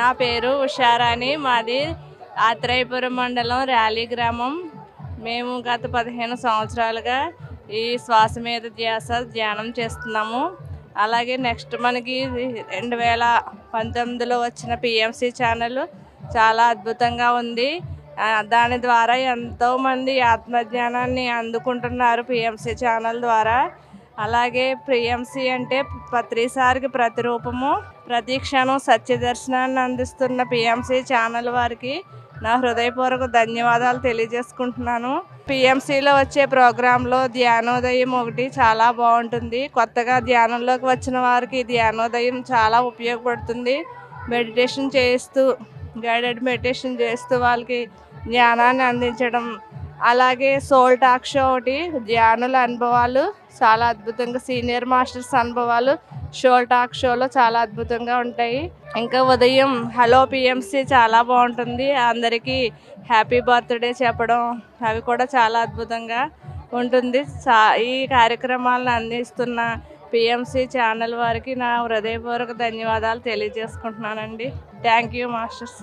నా పేరు ఉషారాణి మాది ఆత్రేయపురం మండలం ర్యాలీ గ్రామం. మేము గత పదిహేను సంవత్సరాలుగా ఈ శ్వాస మీద ధ్యాస ధ్యానం చేస్తున్నాము. అలాగే నెక్స్ట్ మనకి రెండు వేల పంతొమ్మిదిలో వచ్చిన పిఎంసి ఛానల్ చాలా అద్భుతంగా ఉంది. దాని ద్వారా ఎంతోమంది ఆత్మజ్ఞానాన్ని అందుకుంటున్నారు పిఎంసి ఛానల్ ద్వారా. అలాగే పిఎంసి అంటే ప్రతిసారికి ప్రతిరూపము ప్రతి క్షణం సత్యదర్శనాన్ని అందిస్తున్న పిఎంసి ఛానల్ వారికి నా హృదయపూర్వక ధన్యవాదాలు తెలియజేసుకుంటున్నాను. పిఎంసిలో వచ్చే ప్రోగ్రాంలో ధ్యానోదయం ఒకటి చాలా బాగుంటుంది. కొత్తగా ధ్యానంలోకి వచ్చిన వారికి ధ్యానోదయం చాలా ఉపయోగపడుతుంది. మెడిటేషన్ చేస్తూ గైడెడ్ మెడిటేషన్ చేస్తూ వాళ్ళకి జ్ఞానాన్ని అందించడం అలాగే సోల్ టాక్ షో ఒకటి ధ్యానుల అనుభవాలు చాలా అద్భుతంగా సీనియర్ మాస్టర్స్ అనుభవాలు షోల్ టాక్ షోలో చాలా అద్భుతంగా ఉంటాయి. ఇంకా ఉదయం హలో పిఎంసి చాలా బాగుంటుంది. అందరికీ హ్యాపీ బర్త్డే చెప్పడం అవి కూడా చాలా అద్భుతంగా ఉంటుంది. ఈ కార్యక్రమాలను అందిస్తున్న పిఎంసి ఛానల్ వారికి నా హృదయపూర్వక ధన్యవాదాలు తెలియజేసుకుంటున్నానండి. Thank you masters.